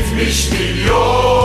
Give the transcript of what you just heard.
70 milyon.